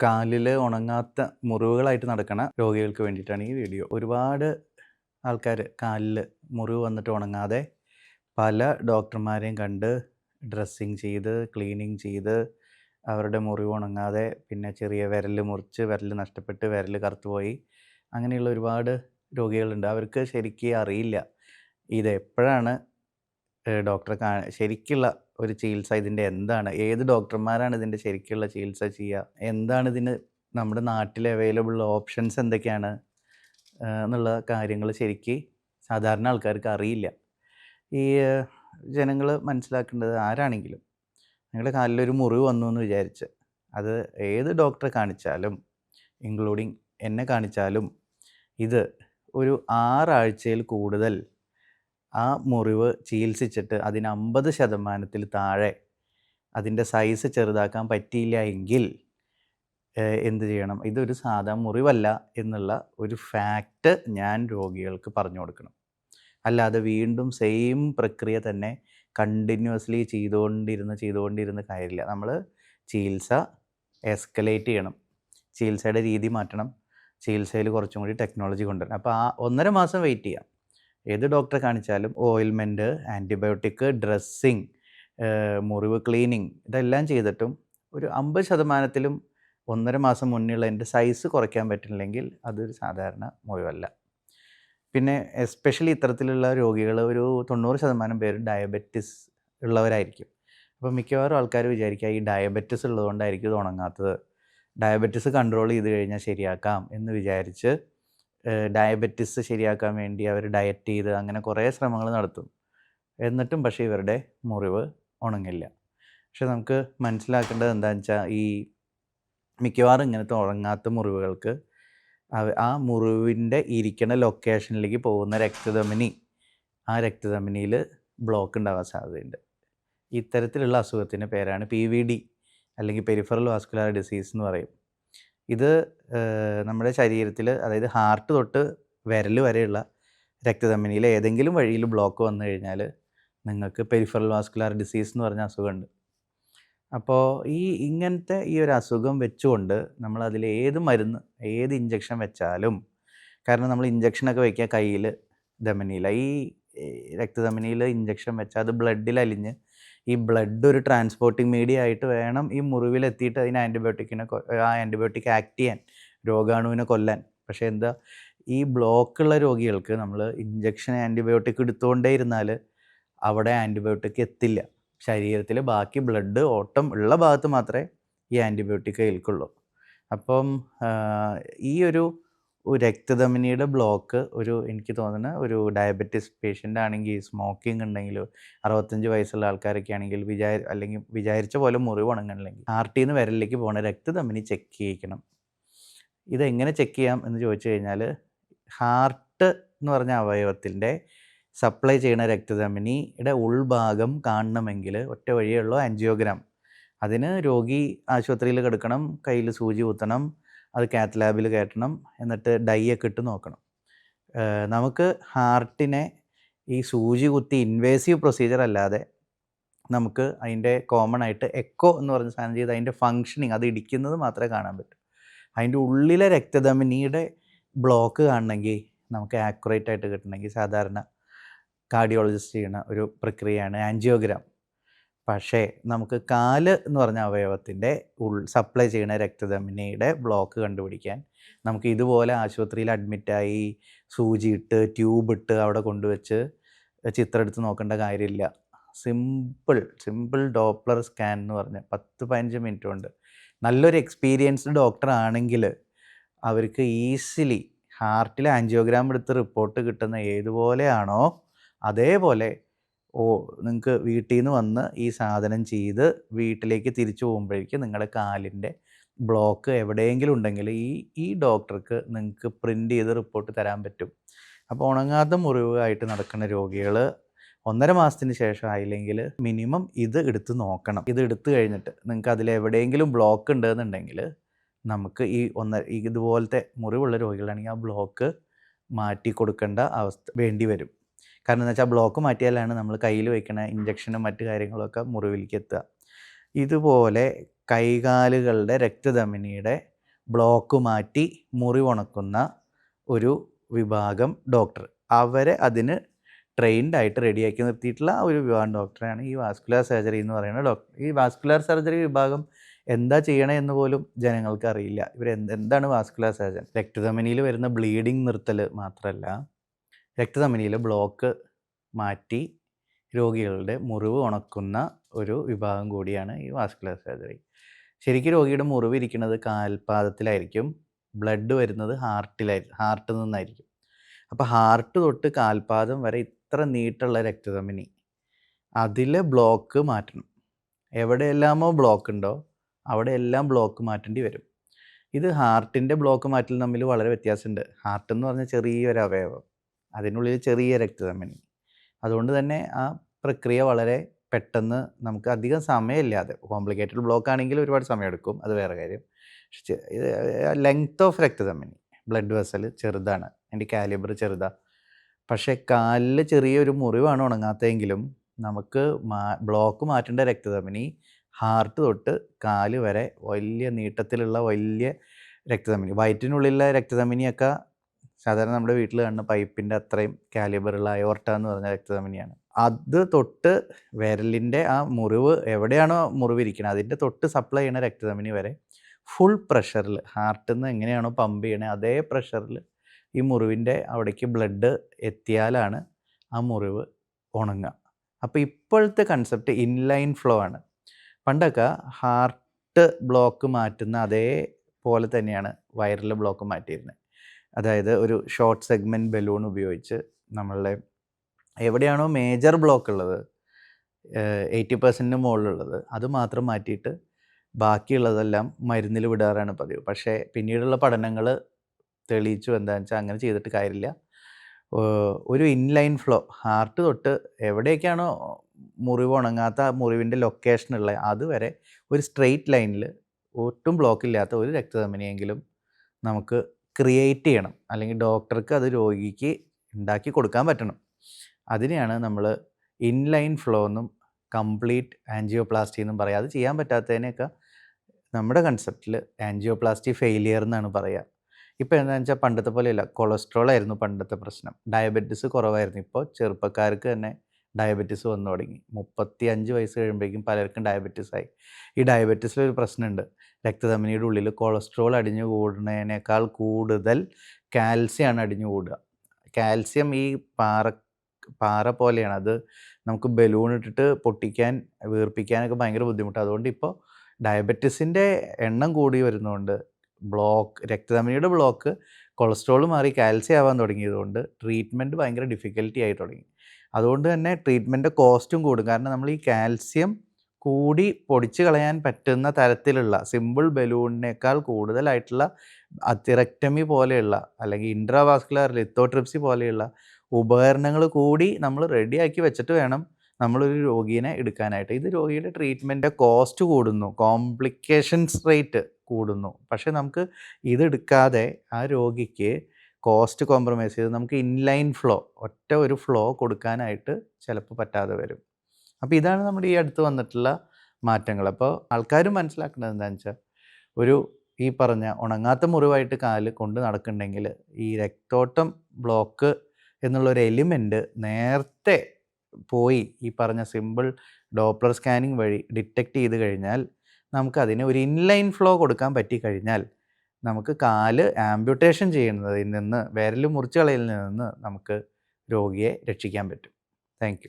കാലിൽ ഉണങ്ങാത്ത മുറിവുകളായിട്ട് നടക്കുന്ന രോഗികൾക്ക് വേണ്ടിയിട്ടാണ് ഈ വീഡിയോ. ഒരുപാട് ആൾക്കാർ കാലിൽ മുറിവ് വന്നിട്ട് ഉണങ്ങാതെ പല ഡോക്ടർമാരെയും കണ്ട് ഡ്രസ്സിങ് ചെയ്ത് ക്ലീനിങ് ചെയ്ത് അവരുടെ മുറിവ് ഉണങ്ങാതെ പിന്നെ ചെറിയ വിരൽ മുറിച്ച് വിരൽ നഷ്ടപ്പെട്ട് വിരൽ കറുത്തുപോയി അങ്ങനെയുള്ള ഒരുപാട് രോഗികളുണ്ട്. അവർക്ക് ശരിക്കും അറിയില്ല. ഇത് എപ്പോഴാണ് ഡോക്ടറെ കാ ശരിക്കുള്ള ഒരു ചികിത്സ ഇതിന്റെ എന്താണ്? ഏത് ഡോക്ടർമാരാണ് ഇതിന്റെ ശരിക്കുള്ള ചികിത്സ ചെയ്യുക? എന്താണ് ഇതിന് നമ്മുടെ നാട്ടിൽ അവൈലബിൾ ഓപ്ഷൻസ് എന്തൊക്കെയാണ്? എന്നുള്ള കാര്യങ്ങൾ ശരിക്ക് സാധാരണ ആൾക്കാർക്ക് അറിയില്ല. ഈ ജനങ്ങൾ മനസ്സിലാക്കേണ്ടത് ആരാണെങ്കിലും നിങ്ങളുടെ കാലിലൊരു മുറിവ് വന്നു എന്ന് വിചാരിച്ച് അത് ഏത് ഡോക്ടറെ കാണിച്ചാലും ഇൻക്ലൂഡിങ് എന്നെ കാണിച്ചാലും ഇത് ഒരു ആറാഴ്ചയിൽ കൂടുതൽ ആ മുറിവ് ചികിത്സിച്ചിട്ട് അതിന് അമ്പത് ശതമാനത്തിൽ താഴെ അതിന്റെ സൈസ് ചെറുതാക്കാൻ പറ്റിയില്ല എങ്കിൽ എന്ത് ചെയ്യണം? ഇതൊരു സാധാ മുറിവല്ല എന്നുള്ള ഒരു ഫാക്റ്റ് ഞാൻ രോഗികൾക്ക് പറഞ്ഞു കൊടുക്കണം. അല്ലാതെ വീണ്ടും സെയിം പ്രക്രിയ തന്നെ കണ്ടിന്യൂസ്ലി ചെയ്തുകൊണ്ടിരുന്ന് ചെയ്തുകൊണ്ടിരുന്ന് കാര്യമില്ല. നമ്മൾ ചികിത്സ എസ്കലേറ്റ് ചെയ്യണം. ചികിത്സയുടെ രീതി മാറ്റണം. ചികിത്സയിൽ കുറച്ചും കൂടി ടെക്നോളജി കൊണ്ടുവരണം. അപ്പോൾ ആ ഒന്നര മാസം വെയിറ്റ് ചെയ്യാം. ഏത് ഡോക്ടറെ കാണിച്ചാലും ഓയിൽമെന്റ് ആന്റിബയോട്ടിക് ഡ്രസ്സിങ് മുറിവ് ക്ലീനിങ് ഇതെല്ലാം ചെയ്തിട്ടും ഒരു അമ്പത് ശതമാനത്തിലും ഒന്നര മാസം മുന്നേയുള്ള എന്റെ സൈസ് കുറയ്ക്കാൻ പറ്റുന്നില്ലെങ്കിൽ അതൊരു സാധാരണ മുറിവല്ല. പിന്നെ എസ്പെഷ്യലി ഇത്തരത്തിലുള്ള രോഗികൾ ഒരു തൊണ്ണൂറ് ശതമാനം പേര് ഡയബറ്റിസ് ഉള്ളവരായിരിക്കും. അപ്പോൾ മിക്കവാറും ആൾക്കാർ വിചാരിക്കുക ഈ ഡയബറ്റിസ് ഉള്ളതുകൊണ്ടായിരിക്കും ഇത് ഉണങ്ങാത്തത്. ഡയബറ്റിസ് കൺട്രോൾ ചെയ്ത് കഴിഞ്ഞാൽ ശരിയാക്കാം എന്ന് വിചാരിച്ച് ഡയബറ്റിസ് ശരിയാക്കാൻ വേണ്ടി അവർ ഡയറ്റ് ചെയ്ത് അങ്ങനെ കുറേ ശ്രമങ്ങൾ നടത്തും. എന്നിട്ടും പക്ഷേ ഇവരുടെ മുറിവ് ഉണങ്ങില്ല. പക്ഷെ നമുക്ക് മനസ്സിലാക്കേണ്ടത് എന്താണെന്ന് വെച്ചാൽ ഈ മിക്കവാറും ഇങ്ങനത്തെ ഉറങ്ങാത്ത മുറിവുകൾക്ക് ആ മുറിവിന്റെ ഇരിക്കുന്ന ലൊക്കേഷനിലേക്ക് പോകുന്ന രക്തധമനി ആ രക്തധമനിയിൽ ബ്ലോക്ക് ഉണ്ടാകാൻ സാധ്യതയുണ്ട്. ഇത്തരത്തിലുള്ള അസുഖത്തിന്റെ പേരാണ് പി വി ഡി അല്ലെങ്കിൽ പെരിഫറൽ വാസ്കുലാർ ഡിസീസ് എന്ന് പറയും. ഇത് നമ്മുടെ ശരീരത്തിൽ അതായത് ഹാർട്ട് തൊട്ട് വിരൽ വരെയുള്ള രക്തധമനിയിൽ ഏതെങ്കിലും വഴിയിൽ ബ്ലോക്ക് വന്നു കഴിഞ്ഞാൽ നിങ്ങൾക്ക് പെരിഫറൽ വാസ്കുലാർ ഡിസീസ് എന്ന് പറഞ്ഞ അസുഖമുണ്ട്. അപ്പോൾ ഈ ഇങ്ങനത്തെ ഈ ഒരു അസുഖം വെച്ചുകൊണ്ട് നമ്മൾ അതിൽ ഏത് മരുന്ന് ഏത് ഇഞ്ചക്ഷൻ വെച്ചാലും കാരണം നമ്മൾ ഇഞ്ചക്ഷനൊക്കെ വയ്ക്കുക കയ്യിൽ ധമനിയില ഈ രക്തധമനിയിൽ ഇഞ്ചക്ഷൻ വെച്ചാൽ അത് ബ്ലഡിൽ അലിഞ്ഞ് ഈ ബ്ലഡ് ഒരു ട്രാൻസ്പോർട്ടിങ് മീഡിയ ആയിട്ട് വേണം ഈ മുറിവിലെത്തിയിട്ട് അതിന് ആന്റിബയോട്ടിക്കിനെ ആ ആന്റിബയോട്ടിക് ആക്ട് ചെയ്യാൻ രോഗാണുവിനെ കൊല്ലാൻ. പക്ഷേ എന്താ ഈ ബ്ലോക്കുള്ള രോഗികൾക്ക് നമ്മൾ ഇഞ്ചക്ഷൻ ആന്റിബയോട്ടിക് എടുത്തുകൊണ്ടേ ഇരുന്നാൽ അവിടെ ആന്റിബയോട്ടിക് എത്തില്ല. ശരീരത്തിൽ ബാക്കി ബ്ലഡ് ഓട്ടം ഉള്ള ഭാഗത്ത് മാത്രമേ ഈ ആന്റിബയോട്ടിക് ഏൽക്കുള്ളൂ അപ്പം ഈ ഒരു രക്തധമനിയുടെ ബ്ലോക്ക് ഒരു എനിക്ക് തോന്നുന്ന ഒരു ഡയബറ്റിസ് പേഷ്യന്റ് ആണെങ്കിൽ സ്മോക്കിംഗ് ഉണ്ടെങ്കിൽ അറുപത്തഞ്ച് വയസ്സുള്ള ആൾക്കാരൊക്കെ ആണെങ്കിൽ വിചാരി അല്ലെങ്കിൽ വിചാരിച്ച പോലെ മുറിവ് ഉണങ്ങണില്ലെങ്കിൽ ടി എന്ന് വിരലിലേക്ക് പോകണ രക്തധമനി ചെക്ക് ചെയ്യിക്കണം. ഇതെങ്ങനെ ചെക്ക് ചെയ്യാം എന്ന് ചോദിച്ചു കഴിഞ്ഞാൽ ഹാർട്ട് എന്ന് പറഞ്ഞ അവയവത്തിന്റെ സപ്ലൈ ചെയ്യുന്ന രക്തധമനിയുടെ ഉൾഭാഗം കാണണമെങ്കിൽ ഒറ്റ വഴിയുള്ള ഉള്ളൂ ആൻജിയോഗ്രാം അതിന് രോഗി ആശുപത്രിയിൽ കിടക്കണം കയ്യിൽ സൂചി കുത്തണം അത് കാത്ത് ലാബിൽ കയറ്റണം. എന്നിട്ട് ഡൈ ഒക്കെ ഇട്ട് നോക്കണം. നമുക്ക് ഹാർട്ടിനെ ഈ സൂചി കുത്തി ഇൻവേസീവ് പ്രൊസീജിയർ അല്ലാതെ നമുക്ക് അതിന്റെ കോമൺ ആയിട്ട് എക്കോ എന്ന് പറഞ്ഞ സാധനം ചെയ്ത് അതിന്റെ ഫങ്ഷനിങ് അത് ഇടിക്കുന്നത് മാത്രമേ കാണാൻ പറ്റൂ. അതിന്റെ ഉള്ളിലെ രക്തധമനിയുടെ ബ്ലോക്ക് കാണണമെങ്കിൽ നമുക്ക് ആക്യുറേറ്റ് ആയിട്ട് കിട്ടണമെങ്കിൽ സാധാരണ കാർഡിയോളജിസ്റ്റ് ചെയ്യുന്ന ഒരു പ്രക്രിയയാണ് ആൻജിയോഗ്രാം പക്ഷേ നമുക്ക് കാൽ എന്ന് പറഞ്ഞ അവയവത്തിന്റെ ഉൾ സപ്ലൈ ചെയ്യുന്ന രക്തധമനിയുടെ ബ്ലോക്ക് കണ്ടുപിടിക്കാൻ നമുക്ക് ഇതുപോലെ ആശുപത്രിയിൽ അഡ്മിറ്റായി സൂചിയിട്ട് ട്യൂബ് ഇട്ട് അവിടെ കൊണ്ടുവച്ച് ചിത്രം എടുത്ത് നോക്കേണ്ട കാര്യമില്ല. സിമ്പിൾ സിമ്പിൾ ഡോപ്ലർ സ്കാൻ എന്ന് പറഞ്ഞ് പത്ത് പതിനഞ്ച് മിനിറ്റ് കൊണ്ട്. നല്ലൊരു എക്സ്പീരിയൻസ്ഡ് ഡോക്ടർ ആണെങ്കിൽ അവർക്ക് ഈസിലി ഹാർട്ടിൽ ആൻജിയോഗ്രാം എടുത്ത് റിപ്പോർട്ട് കിട്ടുന്ന ഏതുപോലെയാണോ അതേപോലെ ഓ നിങ്ങൾക്ക് വീട്ടിൽ നിന്ന് വന്ന് ഈ സാധനം ചെയ്ത് വീട്ടിലേക്ക് തിരിച്ചു പോകുമ്പോഴേക്കും നിങ്ങളുടെ കാലിന്റെ ബ്ലോക്ക് എവിടെയെങ്കിലും ഉണ്ടെങ്കിൽ ഈ ഈ ഡോക്ടർക്ക് നിങ്ങൾക്ക് പ്രിന്റ് ചെയ്ത് റിപ്പോർട്ട് തരാൻ പറ്റും. അപ്പോൾ ഉണങ്ങാത്ത മുറിവായിട്ട് നടക്കുന്ന രോഗികൾ ഒന്നര മാസത്തിന് ശേഷം ആയില്ലെങ്കിൽ മിനിമം ഇത് എടുത്ത് നോക്കണം. ഇത് എടുത്തു കഴിഞ്ഞിട്ട് നിങ്ങൾക്ക് അതിൽ എവിടെയെങ്കിലും ബ്ലോക്ക് ഉണ്ടെന്നുണ്ടെങ്കിൽ നമുക്ക് ഈ ഒന്നര ഇതുപോലത്തെ മുറിവുള്ള രോഗികളാണെങ്കിൽ ആ ബ്ലോക്ക് മാറ്റി കൊടുക്കേണ്ട അവസ്ഥ വേണ്ടി വരും. കാരണം എന്ന് വെച്ചാൽ ബ്ലോക്ക് മാറ്റിയാലാണ് നമ്മൾ കയ്യിൽ വെക്കുന്ന ഇഞ്ചക്ഷനും മറ്റു കാര്യങ്ങളൊക്കെ മുറിവിലേക്ക് എത്തുക. ഇതുപോലെ കൈകാലുകളുടെ രക്തധമനിയുടെ ബ്ലോക്ക് മാറ്റി മുറിവുണക്കുന്ന ഒരു വിഭാഗം ഡോക്ടർ അവരെ അതിന് ട്രെയിൻഡ് ആയിട്ട് റെഡിയാക്കി നിർത്തിയിട്ടുള്ള ഒരു വിഭാഗം ഡോക്ടറാണ് ഈ വാസ്കുലർ സർജറി എന്ന് പറയുന്ന ഡോക്ടർ ഈ വാസ്കുലർ സർജറി വിഭാഗം എന്താ ചെയ്യണേ എന്ന് പോലും ജനങ്ങൾക്ക് അറിയില്ല. ഇവർ എന്താണ് വാസ്കുലർ സർജൻ രക്തധമനിയിൽ വരുന്ന ബ്ലീഡിങ് നിർത്തൽ മാത്രമല്ല രക്തധമനിയിൽ ബ്ലോക്ക് മാറ്റി രോഗികളുടെ മുറിവ് ഉണക്കുന്ന ഒരു വിഭാഗം കൂടിയാണ് ഈ വാസ്കുലർ സർജറി ശരിക്കും രോഗിയുടെ മുറിവ് ഇരിക്കുന്നത് കാൽപാദത്തിലായിരിക്കും. ബ്ലഡ് വരുന്നത് ഹാർട്ടിലായിരിക്കും ഹാർട്ടിൽ നിന്നായിരിക്കും. അപ്പോൾ ഹാർട്ട് തൊട്ട് കാൽപാദം വരെ ഇത്ര നീട്ടുള്ള രക്തധമനി അതിൽ ബ്ലോക്ക് മാറ്റണം. എവിടെയെല്ലാമോ ബ്ലോക്ക് ഉണ്ടോ അവിടെ എല്ലാം ബ്ലോക്ക് മാറ്റേണ്ടി വരും. ഇത് ഹാർട്ടിന്റെ ബ്ലോക്ക് മാറ്റൽ തമ്മിൽ വളരെ വ്യത്യാസമുണ്ട്. ഹാർട്ട് എന്ന് പറഞ്ഞാൽ ചെറിയൊരു അവയവം. അതിനുള്ളിൽ ചെറിയ രക്തധമനി. അതുകൊണ്ട് തന്നെ ആ പ്രക്രിയ വളരെ പെട്ടെന്ന് നമുക്ക് അധികം സമയമില്ലാതെ കോംപ്ലിക്കേറ്റഡ് ബ്ലോക്ക് ആണെങ്കിൽ ഒരുപാട് സമയമെടുക്കും അത് വേറെ കാര്യം. ലെങ്ത് ഓഫ് രക്തധമനി ബ്ലഡ് വെസൽ ചെറുതാണ് അതിന്റെ കാലിബർ ചെറുതാണ് പക്ഷേ കാലിൽ ചെറിയൊരു മുറിവാണ് ഉണങ്ങാത്തതെങ്കിലും നമുക്ക് മാ ബ്ലോക്ക് മാറ്റേണ്ട രക്തധമനി ഹാർട്ട് തൊട്ട് കാൽ വരെ വലിയ നീട്ടത്തിലുള്ള വലിയ രക്തധമനി വയറ്റിനുള്ളിലെ രക്തധമനിയൊക്കെ സാധാരണ നമ്മുടെ വീട്ടിൽ കാണുന്ന പൈപ്പിന്റെ അത്രയും കാലിബറുള്ള അയോർട്ട എന്ന് പറഞ്ഞ രക്തധമനിയാണ്. അത് തൊട്ട് വിരലിന്റെ ആ മുറിവ് എവിടെയാണോ മുറിവിരിക്കുന്നത് അതിന്റെ തൊട്ട് സപ്ലൈ ചെയ്യണ രക്തധമനി വരെ ഫുൾ പ്രഷറിൽ ഹാർട്ടിൽ നിന്ന് എങ്ങനെയാണോ പമ്പ് ചെയ്യണേ അതേ പ്രഷറിൽ ഈ മുറിവിന്റെ അവിടേക്ക് ബ്ലഡ് എത്തിയാലാണ് ആ മുറിവ് ഉണങ്ങുക. അപ്പോൾ ഇപ്പോഴത്തെ കൺസെപ്റ്റ് ഇൻലൈൻ ഫ്ലോ ആണ്. പണ്ടൊക്കെ ഹാർട്ട് ബ്ലോക്ക് മാറ്റുന്ന അതേപോലെ തന്നെയാണ് വയറിലെ ബ്ലോക്ക് മാറ്റിയിരുന്നത് അതായത് ഒരു ഷോർട്ട് സെഗ്മെന്റ് ബലൂൺ ഉപയോഗിച്ച് നമ്മളുടെ എവിടെയാണോ മേജർ ബ്ലോക്ക് ഉള്ളത് എയ്റ്റി പെർസെന്റിന് മുകളിലുള്ളത് അത് മാത്രം മാറ്റിയിട്ട് ബാക്കിയുള്ളതെല്ലാം മരുന്നിൽ വിടാറാണ് പതിവ്. പക്ഷേ പിന്നീടുള്ള പഠനങ്ങൾ തെളിയിച്ചു എന്താണെന്ന് വെച്ചാൽ അങ്ങനെ ചെയ്തിട്ട് കാര്യമില്ല. ഒരു ഇൻലൈൻ ഫ്ലോ ഹാർട്ട് തൊട്ട് എവിടെയൊക്കെയാണോ മുറിവ് ഉണങ്ങാത്ത മുറിവിന്റെ ലൊക്കേഷനുള്ള അതുവരെ ഒരു സ്ട്രെയിറ്റ് ലൈനിൽ ഒട്ടും ബ്ലോക്കില്ലാത്ത ഒരു രക്തധമനിയെങ്കിലും നമുക്ക് ക്രിയേറ്റ് ചെയ്യണം. അല്ലെങ്കിൽ ഡോക്ടർക്ക് അത് രോഗിക്ക് ഉണ്ടാക്കി കൊടുക്കാൻ പറ്റണം. അതിനെയാണ് നമ്മൾ ഇൻലൈൻ ഫ്ലോ എന്നും കംപ്ലീറ്റ് ആൻജിയോപ്ലാസ്റ്റി എന്നും പറയുക അത് ചെയ്യാൻ പറ്റാത്തതിനെയൊക്കെ നമ്മുടെ കൺസെപ്റ്റിൽ ആൻജിയോപ്ലാസ്റ്റി ഫെയിലിയർ എന്നാണ് പറയുക ഇപ്പോൾ എന്താണെന്ന് വെച്ചാൽ പണ്ടത്തെ പോലെയല്ല. കൊളസ്ട്രോൾ ആയിരുന്നു പണ്ടത്തെ പ്രശ്നം. ഡയബറ്റിസ് കുറവായിരുന്നു. ഇപ്പോൾ ചെറുപ്പക്കാർക്ക് തന്നെ ഡയബറ്റിസ് വന്നു തുടങ്ങി. മുപ്പത്തി അഞ്ച് വയസ്സ് കഴിയുമ്പോഴേക്കും പലർക്കും ഡയബറ്റിസ് ആയി. ഈ ഡയബറ്റിസിലൊരു പ്രശ്നമുണ്ട്. രക്തധമനിയുടെ ഉള്ളിൽ കൊളസ്ട്രോൾ അടിഞ്ഞു കൂടുന്നതിനേക്കാൾ കൂടുതൽ കാൽസ്യമാണ് അടിഞ്ഞു കൂടുക. കാൽസ്യം ഈ പാറ പാറ പോലെയാണ്. അത് നമുക്ക് ബലൂൺ ഇട്ടിട്ട് പൊട്ടിക്കാൻ വീർപ്പിക്കാനൊക്കെ ഭയങ്കര ബുദ്ധിമുട്ടാണ്. അതുകൊണ്ട് ഇപ്പോൾ ഡയബറ്റിസിന്റെ എണ്ണം കൂടി വരുന്നതുകൊണ്ട് ബ്ലോക്ക് രക്തധമനിയുടെ ബ്ലോക്ക് കൊളസ്ട്രോൾ മാറി കാൽസ്യം ആവാൻ തുടങ്ങിയതുകൊണ്ട് ട്രീറ്റ്മെന്റ് ഭയങ്കര ഡിഫിക്കൽട്ടി ആയി തുടങ്ങി. അതുകൊണ്ട് തന്നെ ട്രീറ്റ്മെന്റ് കോസ്റ്റും കൂടും. കാരണം നമ്മൾ ഈ കാൽസ്യം കൂടി പൊടിച്ച് കളയാൻ പറ്റുന്ന തരത്തിലുള്ള സിമ്പിൾ ബലൂണിനേക്കാൾ കൂടുതലായിട്ടുള്ള അതിറക്ടമി പോലെയുള്ള അല്ലെങ്കിൽ ഇൻട്രാവാസ്കുലർ ലിത്തോട്രിപ്സി പോലെയുള്ള ഉപകരണങ്ങൾ കൂടി നമ്മൾ റെഡിയാക്കി വെച്ചിട്ട് വേണം നമ്മളൊരു രോഗീനെ എടുക്കാനായിട്ട്. ഇത് രോഗിയുടെ ട്രീറ്റ്മെന്റ് കോസ്റ്റ് കൂടുന്നു. കോംപ്ലിക്കേഷൻസ് റേറ്റ് കൂടുന്നു. പക്ഷേ നമുക്ക് ഇതെടുക്കാതെ ആ രോഗിക്ക് കോസ്റ്റ് കോംപ്രമൈസ് ചെയ്ത് നമുക്ക് ഇൻലൈൻ ഫ്ലോ ഒറ്റ ഒരു ഫ്ലോ കൊടുക്കാനായിട്ട് ചിലപ്പോൾ പറ്റാതെ വരും. അപ്പോൾ ഇതാണ് നമ്മുടെ ഈ അടുത്ത് വന്നിട്ടുള്ള മാറ്റങ്ങൾ. അപ്പോൾ ആൾക്കാരും മനസ്സിലാക്കേണ്ടത് എന്താണെന്ന് വെച്ചാൽ ഒരു ഈ പറഞ്ഞ ഉണങ്ങാത്ത മുറിവായിട്ട് കാൽ കൊണ്ട് നടക്കുന്നുണ്ടെങ്കിൽ ഈ രക്തോട്ടം ബ്ലോക്ക് എന്നുള്ളൊരു എലിമെന്റ് നേരത്തെ പോയി ഈ പറഞ്ഞ സിമ്പിൾ ഡോപ്ലർ സ്കാനിങ് വഴി ഡിറ്റക്റ്റ് ചെയ്ത് കഴിഞ്ഞാൽ നമുക്കതിന് ഒരു ഇൻലൈൻ ഫ്ലോ കൊടുക്കാൻ പറ്റി കഴിഞ്ഞാൽ നമുക്ക് കാൽ ആംബ്യൂട്ടേഷൻ ചെയ്യുന്നതിൽ നിന്ന് വിരൽ മുറിച്ച് കളയിൽ നിന്ന് നമുക്ക് രോഗിയെ രക്ഷിക്കാൻ പറ്റും. താങ്ക്